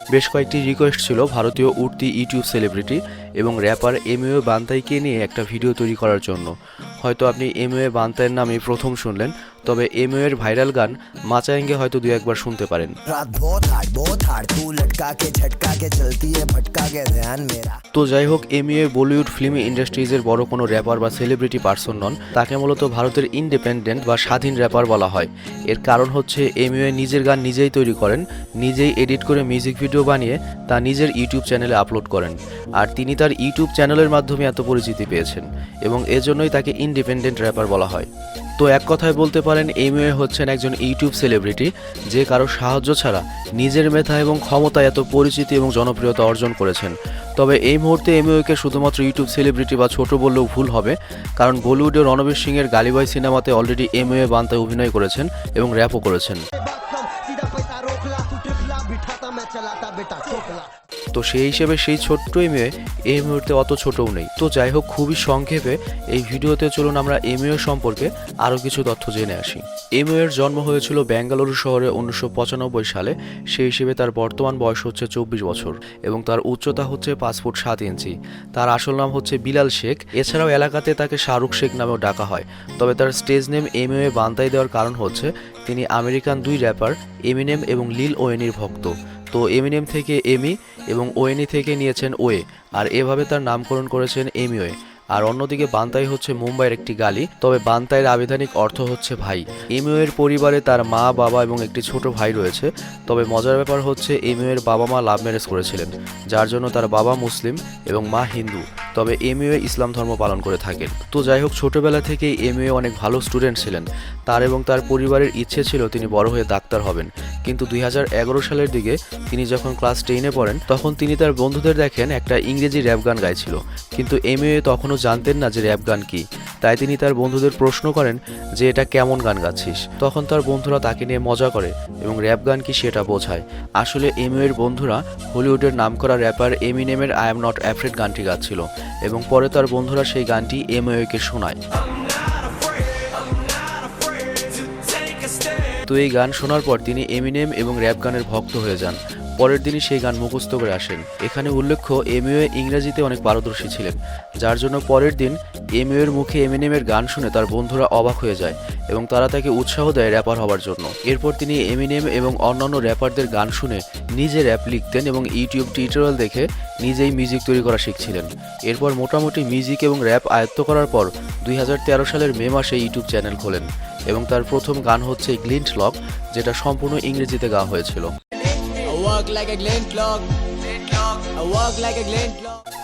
বেশ কয়েকটি রিকোয়েস্ট ছিল ভারতীয় উঠতি ইউটিউব সেলিব্রিটি এবং র্যাপার এমএ বান্তাইকে নিয়ে একটা ভিডিও তৈরি করার জন্য। হয়তো আপনি এমএ বান্তাইয়ের নামে প্রথম শুনলেন তবে এমএ এর ভাইরাল গান মাচায়েঙ্গে হয়তো দু একবার শুনতে পারেন। তো যাই হোক এমএ বলিউড ফিল্ম ইন্ডাস্ট্রিজের বড় কোনো র্যাপার বা সেলিব্রিটি পার্সন নন তাকে মূলত ভারতের ইন্ডিপেন্ডেন্ট বা স্বাধীন র্যাপার বলা হয়। এর কারণ হচ্ছে এমএ নিজের গান নিজেই তৈরি করেন নিজেই এডিট করে মিউজিক ভিডিও বানিয়ে তা নিজের ইউটিউব চ্যানেলে আপলোড করেন। আর তিনি তার ইউটিউব চ্যানেলের মাধ্যমে এত পরিচিতি পেয়েছেন এবং এজন্যই তাকে ইন্ডিপেন্ডেন্ট র্যাপার বলা হয়। তো এক কথায় বলতে পারেন এমইও হচ্ছেন একজন ইউটিউব সেলিব্রিটি যে কারও সাহায্য ছাড়া নিজের মেধা এবং ক্ষমতায় এত পরিচিতি এবং জনপ্রিয়তা অর্জন করেছেন। তবে এই মুহূর্তে এমইওকে শুধুমাত্র ইউটিউব সেলিব্রিটি বা ছোট বললেও ভুল হবে, কারণ বলিউডের রণবীর সিংয়ের গালিবাই সিনেমাতে অলরেডি এমইও বান্তায় অভিনয় করেছেন এবং র্যাপও করেছেন। তো সেই হিসেবে সেই ছোট্ট এমএ এই মুহূর্তে অত ছোটও নেই। তো যাই হোক, খুবই সংক্ষেপে এই ভিডিওতে চলুন আমরা এমএও সম্পর্কে আরও কিছু তথ্য জেনে আসি। এমএও এর জন্ম হয়েছিল বেঙ্গালুরু শহরে উনিশশো পঁচানব্বই সালে। সেই হিসেবে তার বর্তমান বয়স হচ্ছে চব্বিশ বছর এবং তার উচ্চতা হচ্ছে পাঁচ ফুট সাত ইঞ্চি। তার আসল নাম হচ্ছে বিলাল শেখ। এছাড়াও এলাকাতে তাকে শাহরুখ শেখ নামেও ডাকা হয়। তবে তার স্টেজ নেম এমএও এ বান্তাই দেওয়ার কারণ হচ্ছে, তিনি আমেরিকান দুই র্যাপার, এমিনেম এবং লিল ওয়েনির ভক্ত। তো এমিনেম থেকে এমি এবং ওয়েনি থেকে নিয়েছেন ওয়ে আর এভাবে তার নামকরণ করেছেন এমিওয়ে আর অন্যদিকে বান্তাই হচ্ছে মুম্বাইয়ের একটি গালি, তবে বান্তাইয়ের আবিধানিক অর্থ হচ্ছে ভাই। এমিওয়ের পরিবারে তার মা, বাবা এবং একটি ছোট ভাই রয়েছে, তবে মজার ব্যাপার হচ্ছে এমিওয়ের বাবা মা লাভ ম্যারেজ করেছিলেন, যার জন্য তার বাবা মুসলিম এবং মা হিন্দু। তবে এমইও ইসলাম ধর্ম পালন করে থাকেন। তো যাই হোক ছোটবেলা থেকেই এমইও অনেক ভালো স্টুডেন্ট ছিলেন। তার এবং তার পরিবারের ইচ্ছে ছিল তিনি বড় হয়ে ডাক্তার হবেন। কিন্তু দুই হাজার এগারো সালের দিকে তিনি যখন ক্লাস টেনে পড়েন, তখন তিনি তার বন্ধুদের দেখেন একটা ইংরেজি র্যাপ গান গাইছিল। কিন্তু এমইও তখনও জানতেন না যে র্যাপ গান কি। তাই তিনি তার বন্ধুদের প্রশ্ন করেন যে, এটা কেমন গান গাচ্ছিস? তখন তার বন্ধুরা তাকে নিয়ে মজা করে এবং র্যাপ গান কি সেটা বোঝায়। আসলে এমইও এর বন্ধুরা হলিউডের নামকরা র্যাপার এমিনেমের আই এম নট অ্যাফ্রেড গানটি গাচ্ছিল। এবং পরে তার বন্ধুরা সেই গানটি এমওকে শোনায়। তো এই গান শোনার পর তিনি এমিনেম এবং র্যাপ গানের ভক্ত হয়ে যান। পরের দিনই সেই গান মুখস্থ করে আসেন। এখানে উল্লেখ্য এমইও ইংরেজিতে অনেক পারদর্শী ছিলেন, যার জন্য পরের দিন এমইও এর মুখে এমিনেমের গান শুনে তার বন্ধুরা অবাক হয়ে যায় এবং তারা তাকে উৎসাহ দেয় র্যাপার হওয়ার জন্য। এরপর তিনি এমিনেম এবং অন্যান্য র্যাপারদের গান শুনে নিজে র্যাপ লিখতেন এবং ইউটিউব টিউটোরিয়াল দেখে নিজেই মিউজিক তৈরি করা শিখছিলেন। এরপর মোটামুটি মিউজিক এবং র্যাপ আয়ত্ত করার পর দুই হাজার তেরো সালের মে মাসে ইউটিউব চ্যানেল খোলেন এবং তার প্রথম গান হচ্ছে গ্লিন্ট লক, যেটা সম্পূর্ণ ইংরেজিতে গাওয়া হয়েছিল।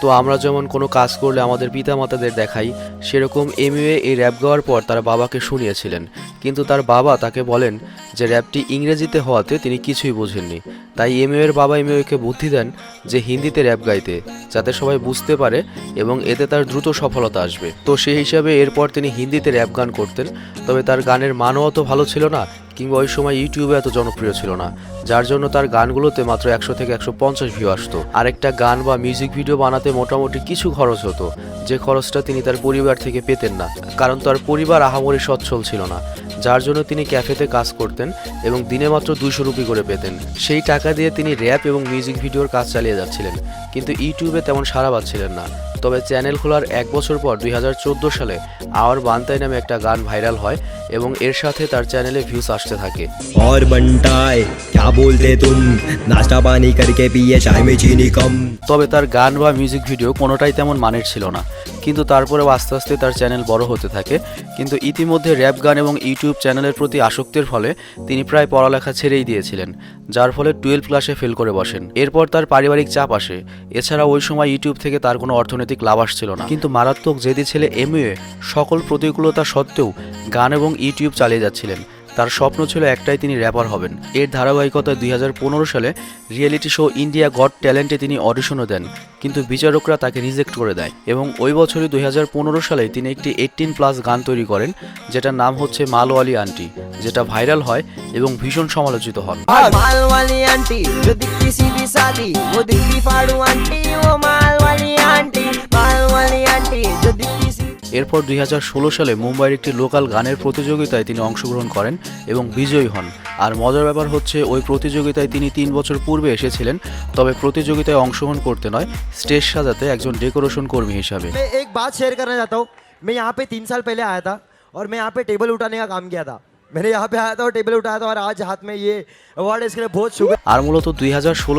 তো আমরা যেমন কোনো কাজ করলে আমাদের পিতামাতাদের দেখাই, সেরকম এমইউএ এই র্যাপ গাওয়ার পর তার বাবাকে শুনিয়েছিলেন। কিন্তু তার বাবা তাকে বলেন যে র্যাপটি ইংরেজিতে হওয়াতে তিনি কিছুই বোঝেননি। তাই এম এর বাবা এমইওকে বুদ্ধি দেন যে হিন্দিতে র্যাপ গাইতে, যাতে সবাই বুঝতে পারে এবং এতে তার দ্রুত সফলতা আসবে। তো সেই হিসাবে এরপর তিনি হিন্দিতে র্যাপ গান করতেন, তবে তার গানের মানও অত ভালো ছিল না কিংবা ওই সময় ইউটিউবে এত জনপ্রিয় ছিল না, যার জন্য তার গানগুলোতে মাত্র একশো থেকে একশো পঞ্চাশ ভিউ আসতো। আরেকটা গান বা মিউজিক ভিডিও বানাতে মোটামুটি কিছু খরচ হতো, যে খরচটা তিনি তার পরিবার থেকে পেতেন না, কারণ তার পরিবার আহামরি সচ্ছল ছিল না। যার জন্য তিনি ক্যাফেতে কাজ করতেন এবং দিনে মাত্র দুইশো রুপি করে পেতেন। সেই টাকা দিয়ে তিনি র্যাপ এবং মিউজিক ভিডিওর কাজ চালিয়ে যাচ্ছিলেন, কিন্তু ইউটিউবে তেমন সাড়া পাচ্ছিলেন না। তবে চ্যানেল খোলার এক বছর পর দুই সালে আওয়ার বান্তাই নামে একটা গান ভাইরাল হয় এবং এর সাথে তার চ্যানেলে ভিউস আসতে থাকে और बंटाए क्या बोलते तुम नाश्ता पानी करके पिए चाय में चीनी कम তবে তার গান বা মিউজিক ভিডিও কোনোটাই তেমন মানের ছিল না কিন্তু তারপরেও আস্তে আস্তে তার চ্যানেল বড় হতে থাকে কিন্তু ইতিমধ্যে র্যাপ গান এবং ইউটিউব চ্যানেলের প্রতি আসক্তির ফলে তিনি প্রায় পড়ালেখা ছেড়েই দিয়েছিলেন যার ফলে টুয়েলভ ক্লাসে ফেল করে বসেন এরপর তার পারিবারিক চাপ আসে এছাড়া ওই সময় ইউটিউব থেকে তার কোনো অর্থনৈতিক আন্তর্জাতিক লাভ আসছিল না। কিন্তু মারাত্মক জেদি ছেলে এমইউএ সকল প্রতিকূলতা সত্ত্বেও গান এবং ইউটিউব চালিয়ে যাচ্ছিলেন। তার স্বপ্ন ছিল একটাই, তিনি র্যাপার হবেন। এর ধারাবাহিকতায় দুই সালে রিয়েলিটি শো ইন্ডিয়া গড ট্যালেন্টে তিনি অডিশনও দেন, কিন্তু বিচারকরা তাকে রিজেক্ট করে দেয় এবং ওই বছরই দুই হাজার পনেরো সালে তিনি একটি এইটিন প্লাস গান তৈরি করেন, যেটার নাম হচ্ছে মালওয়ালি আন্টি, যেটা ভাইরাল হয় এবং ভীষণ সমালোচিত হন আন্টি। वाली आंटी माल वाली आंटी जो दिखती सीधी এরপর দুই সালে মুম্বাইয়ের একটি লোকাল গানের প্রতিযোগিতায় তিনি অংশগ্রহণ করেন এবং বিজয়ী হন আর মজার ব্যাপার হচ্ছে ওই প্রতিযোগিতায় তিনি তিন বছর পূর্বে এসেছিলেন তবে প্রতিযোগিতায় অংশগ্রহণ করতে নয় স্টেজ সাজাতে একজন ডেকোরেশন কর্মী হিসাবে मैं एक बात शेयर करना चाहता हूँ मैं यहाँ पे तीन साल पहले आया था और मैं यहाँ पे टेबल उठाने का काम किया था मैंने यहाँ पे आया था और टेबल उठाया था और आज हाथ में ये अवार्ड है इसके लिए बहुत शुक्र আর মূলত দুই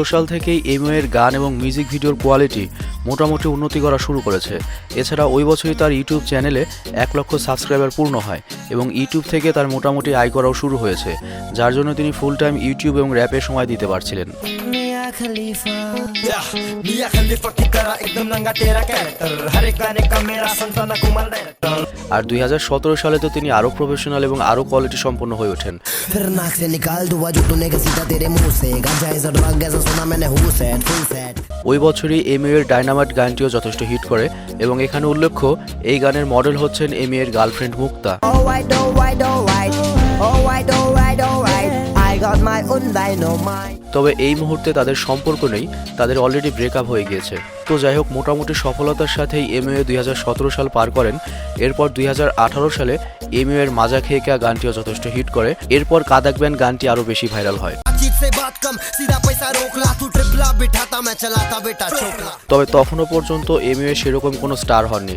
সাল থেকেই এমও এর গান এবং মিউজিক ভিডিওর কোয়ালিটি মোটামুটি উন্নতি করা শুরু করেছে এছাড়া ওই বছরই তার ইউটিউব চ্যানেলে এক লক্ষ সাবস্ক্রাইবার পূর্ণ হয় এবং ইউটিউব থেকে তার মোটামুটি আয় করাও শুরু হয়েছে যার জন্য তিনি ফুল টাইম ইউটিউব এবং র্যাপে সময় দিতে পারছিলেন मिया खलीफा की तरह एकदम नंगा तेरा कैरेक्टर हर एक गाने का मेरा संताना कुमार डायरेक्टर আর দুই সালে তো তিনি আরও প্রফেশনাল এবং আরও কোয়ালিটি সম্পন্ন হয়ে ওঠেন फिर नाक से निकाल धुआ जो तूने का सीधा तेरे मुंह से गांजा इज अ ड्रग ऐसा सुना मैंने हु सेट फुल सेट ওই বছরই এমএ এর ডাইনামাইট গানটিও যথেষ্ট হিট করে এবং এখানে উল্লেখ্য এই গানের মডেল হচ্ছেন এমএ এর girlfriend Mukta Alright, alright, alright Alright, alright, alright I তবে এই মুহূর্তে তাদের সম্পর্ক নেই তাদের অলরেডি ব্রেকআপ হয়ে গিয়েছে। তো যাই হোক মোটামুটি সফলতার সাথেই এম এ দুই সাল পার করেন। এরপর দুই হাজার আঠারো সালে এম এর মাজা খেয়ে খেয়া গানটিও যথেষ্ট হিট করে। এরপর কাদাক গানটি আরও বেশি ভাইরাল হয়। তবে তখনও পর্যন্ত এম এ সেরকম কোনো স্টার হননি।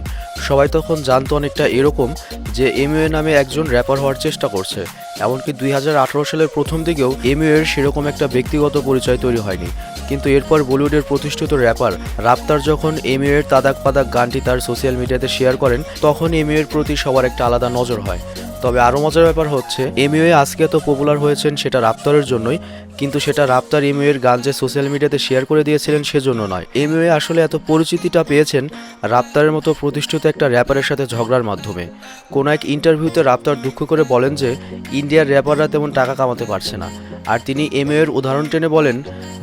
সবাই তখন জানতো অনেকটা এরকম যে এম এ নামে একজন র্যাপার হওয়ার চেষ্টা করছে। এমনকি দুই হাজার আঠারো সালের প্রথম দিকেও এমইউ এর সেরকম একটা ব্যক্তিগত পরিচয় তৈরি হয়নি। কিন্তু এরপর বলিউডের প্রতিষ্ঠিত র্যাপার রাপ্তার যখন এমইউ এর তাদাক পাদাক গানটি তার সোশ্যাল মিডিয়াতে শেয়ার করেন, তখন এমইউ এর প্রতি সবার একটা আলাদা নজর হয়। তবে আরও মজার ব্যাপার হচ্ছে এমইউ আজকে এত পপুলার হয়েছেন সেটা রাপ্তারের জন্যই, কিন্তু সেটা রাপ্তার এমইউ এর গান যে সোশ্যাল মিডিয়াতে শেয়ার করে দিয়েছিলেন সেজন্য নয়। এমইউ আসলে এত পরিচিতিটা পেয়েছেন রাপ্তারের মতো প্রতিষ্ঠিত একটা র্যাপারের সাথে ঝগড়ার মাধ্যমে। কোনো এক ইন্টারভিউতে রাপ্তার দুঃখ করে বলেন যে, ইন্ডিয়ার র্যাপাররা তেমন টাকা কামাতে পারছে না। আর তিনি এমএ এর উদাহরণ টেনে বলেন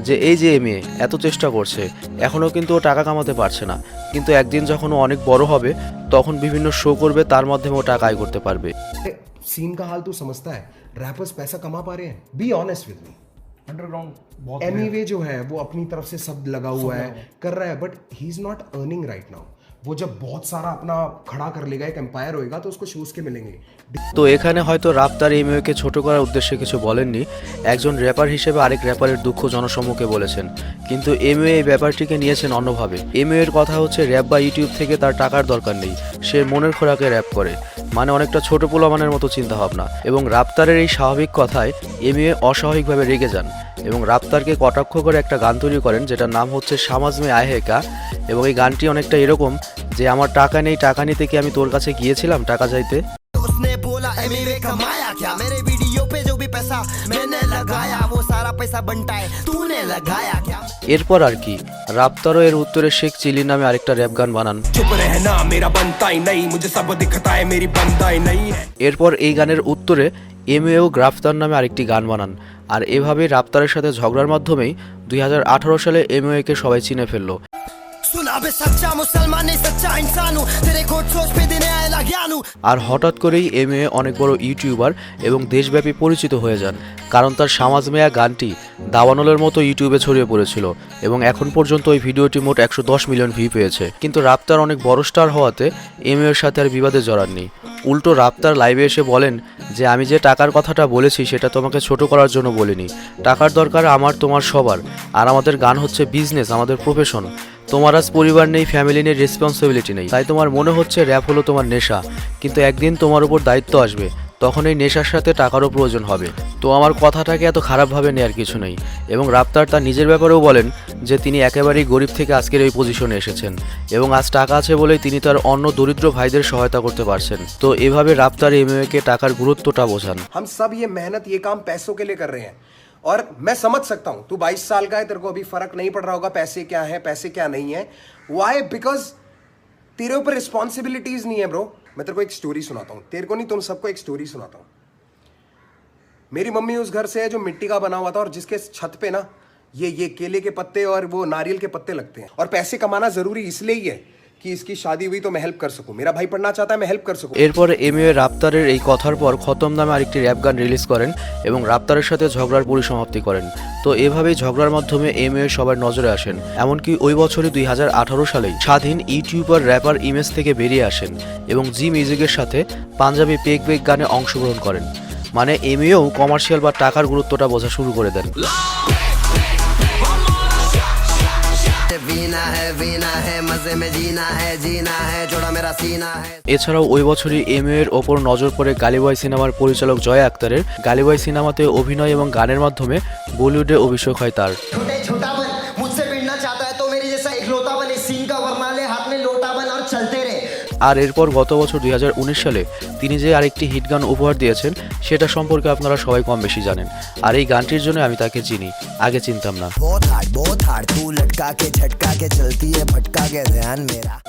যে, এই যে এমএ এত চেষ্টা করছে এখনও কিন্তু ও টাকা কামাতে পারছে না। কিন্তু একদিন যখন ও অনেক বড় হবে তখন বিভিন্ন শো করবে তার মাধ্যমে ও টাকা আয় করতে পারবে सीन का हाल तू समझता है रैपर्स पैसा कमा पा रहे हैं be honest with me underground बहुत एमी जो है वो अपनी तरफ से सब लगा हुआ है कर रहा है but he is not earning right now वो जब बहुत सारा अपना खड़ा कर लेगा एक एम्पायर होएगा तो उसको शूज के मिलेंगे তো এখানে হয়তো রাপ্তার এমইউকে ছোট করার উদ্দেশ্যে কিছু বলেননি একজন র্যাপার হিসেবে আরেক র্যাপারের দুঃখ জনসম্মুখে বলেছেন কিন্তু এমইউ এই ব্যাপারটিকে নিয়েছেন অন্যভাবে এমইউ এর কথা হচ্ছে র্যাপ বা ইউটিউব থেকে তার টাকার দরকার নেই সে মনের খোরাকে র্যাপ করে মানে অনেকটা ছোট পোলামানের মতো চিন্তা ভাবনা এবং রাপ্তারের এই স্বাভাবিক কথায় এমইউ অস্বাভাবিকভাবে রেগে যান এবং রাপ্তারকে কটাক্ষ করে একটা গান তৈরি করেন যেটার নাম হচ্ছে সামাজ মে আহেকা এবং এই গানটি অনেকটা এরকম যে আমার টাকা নেই টাকা নিতে কি আমি তোর কাছে গিয়েছিলাম টাকা চাইতে उसने बोला एमिवे कमाया क्या मेरे वीडियो पे जो भी पैसा मैंने लगाया वो सारा पैसा बनता है तूने लगाया क्या এরপর আর কি। রাপ্তারও এর উত্তরে শেখ চিলি নামে আরেকটা র্যাপ গান বানান। এরপর এই গানের উত্তরে এম এও গ্রাফতার নামে আরেকটি গান বানান। আর এভাবে রাপ্তারের সাথে ঝগড়ার মাধ্যমেই দুই হাজার আঠারো সালে এম কে সবাই চিনে ফেলল। আবে সাচ্চা, মুসলমান সাচ্চা তেরে কোট সোচ পে দিনে আয় লাগিয়ানু আর হঠাৎ করেই এম এ অনেক বড় ইউটিউবার এবং দেশব্যাপী পরিচিত হয়ে যান, কারণ তার সামাজ মেয়া গানটি দাবানলের মতো ইউটিউবে ছড়িয়ে পড়েছিল এবং এখন পর্যন্ত ওই ভিডিওটি মোট একশো মিলিয়ন ভিউ পেয়েছে। কিন্তু রাপ্তার অনেক বড় স্টার হওয়াতে এম এর সাথে আর বিবাদে জড়াননি উল্টো রাপ্তার লাইভে এসে বলেন যে, আমি যে টাকার কথাটা বলেছি সেটা তোমাকে ছোট করার জন্য বলিনি। টাকার দরকার আমার, তোমার, সবার। আর আমাদের গান হচ্ছে বিজনেস আমাদের প্রফেশন তোমার আজ পরিবার নেই ফ্যামিলি নেই রেসপন্সিবিলিটি নেই তাই তোমার মনে হচ্ছে র্যাপ হলো তোমার নেশা কিন্তু একদিন তোমার উপর দায়িত্ব আসবে তখন এই নেশার সাথে টাকারও প্রয়োজন হবে তো আমার কথাটাকে এত খারাপভাবে নেওয়ার কিছু নেই এবং রাপ্তার তার নিজের ব্যাপারেও বলেন যে তিনি একেবারেই গরিব থেকে আজকের এই পজিশনে এসেছেন এবং আজ টাকা আছে বলেই তিনি তার অন্য দরিদ্র ভাইদের সহায়তা করতে পারছেন তো এভাবে রাপ্তার এমএকে টাকার গুরুত্বটা বোঝান हम सब ये मेहनत ये काम पैसों के लिए कर रहे हैं और मैं समझ सकता हूँ, तू 22 साल का है, तेरे को अभी फ़र्क नहीं पड़ रहा होगा, पैसे क्या है, पैसे क्या नहीं है। वाई बिकॉज़ तेरे ऊपर रिस्पॉन्सिबिलिटीज नहीं है ब्रो मैं तेरे को एक स्टोरी सुनाता हूँ। तेरे को नहीं, तुम सबको एक स्टोरी सुनाता हूँ। मेरी मम्मी उस घर से है जो मिट्टी का बना हुआ था और जिसके छत पे ना, ये ये केले के पत्ते और वो नारियल के पत्ते लगते हैं। और पैसे कमाना ज़रूरी इसलिए ही है कि इसकी शादी हुई तो मैं हेल्प कर सकूं मेरा भाई पढ़ना चाहता है मैं हेल्प कर सकूं এরপরে এমইও রাপ্তারের এই কথার পর খতম নামে আরেকটি র্যাপ গান রিলিজ করেন এবং রাপ্তারের সাথে ঝগড়ার পরিসমাপ্তি করেন তো এভাবেই ঝগড়ার মাধ্যমে এমইও সবার নজরে আসেন এমনকি ওই বছরই দুই হাজার আঠারো সালেই স্বাধীন ইউটিউবার র্যাপার ইমেজ থেকে বেরিয়ে আসেন এবং জি মিউজিকের সাথে পাঞ্জাবি পেক পেক গানে অংশগ্রহণ করেন মানে এমইও কমার্শিয়াল বা টাকার গুরুত্বটা বোঝা শুরু করে দেন वीना है वीना है मजे में जीना है जीना है जोड़ा मेरा सीना है এছাড়াও ওই বছরই এম এর ওপর নজর পড়ে গালিবয় সিনেমার পরিচালক জয় আক্তারের গালিবয় সিনেমাতে অভিনয় এবং গানের মাধ্যমে বলিউডে অভিষেক হয় তার छोटे छोटा আর এরপর গত বছর দুই হাজার উনিশ সালে তিনি যে আরেকটি হিট গান উপহার দিয়েছেন সেটা সম্পর্কে আপনারা সবাই কম বেশি জানেন। আর এই গানটির জন্য আমি তাকে চিনি আগে চিনতাম না।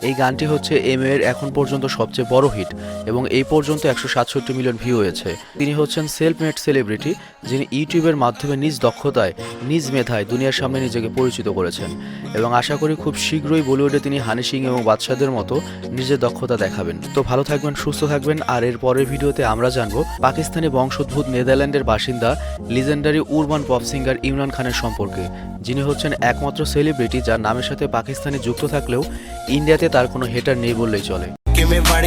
এই গানটি হচ্ছে এম এর এখন পর্যন্ত সবচেয়ে বড় হিট এবং এই পর্যন্ত একশো সাতষট্টি মিলিয়ন ভিউ হয়েছে। তিনি হচ্ছেন সেলফ মেড সেলিব্রিটি যিনি ইউটিউবের মাধ্যমে নিজ দক্ষতায় নিজ মেধায় দুনিয়ার সামনে নিজেকে পরিচিত করেছেন। এবং আশা করি খুব শীঘ্রই বলিউডে তিনি হানি সিং এবং বাদশাদের মতো নিজের দক্ষতা দক্ষতা দেখাবেন। তো ভালো থাকবেন, সুস্থ থাকবেন, আর এর পরের ভিডিওতে আমরা জানব পাকিস্তানি বংশোদ্ভূত নেদারল্যান্ডের বাসিন্দা legendary urban pop singer Imran খানের সম্পর্কে, যিনি হচ্ছেন একমাত্র সেলিব্রিটি যার নামের সাথে পাকিস্তানি যুক্ত থাকলেও ইন্ডিয়াতে তার কোনো হেটার নেই বললেই চলে। ਕਿਵੇਂ ਵੜ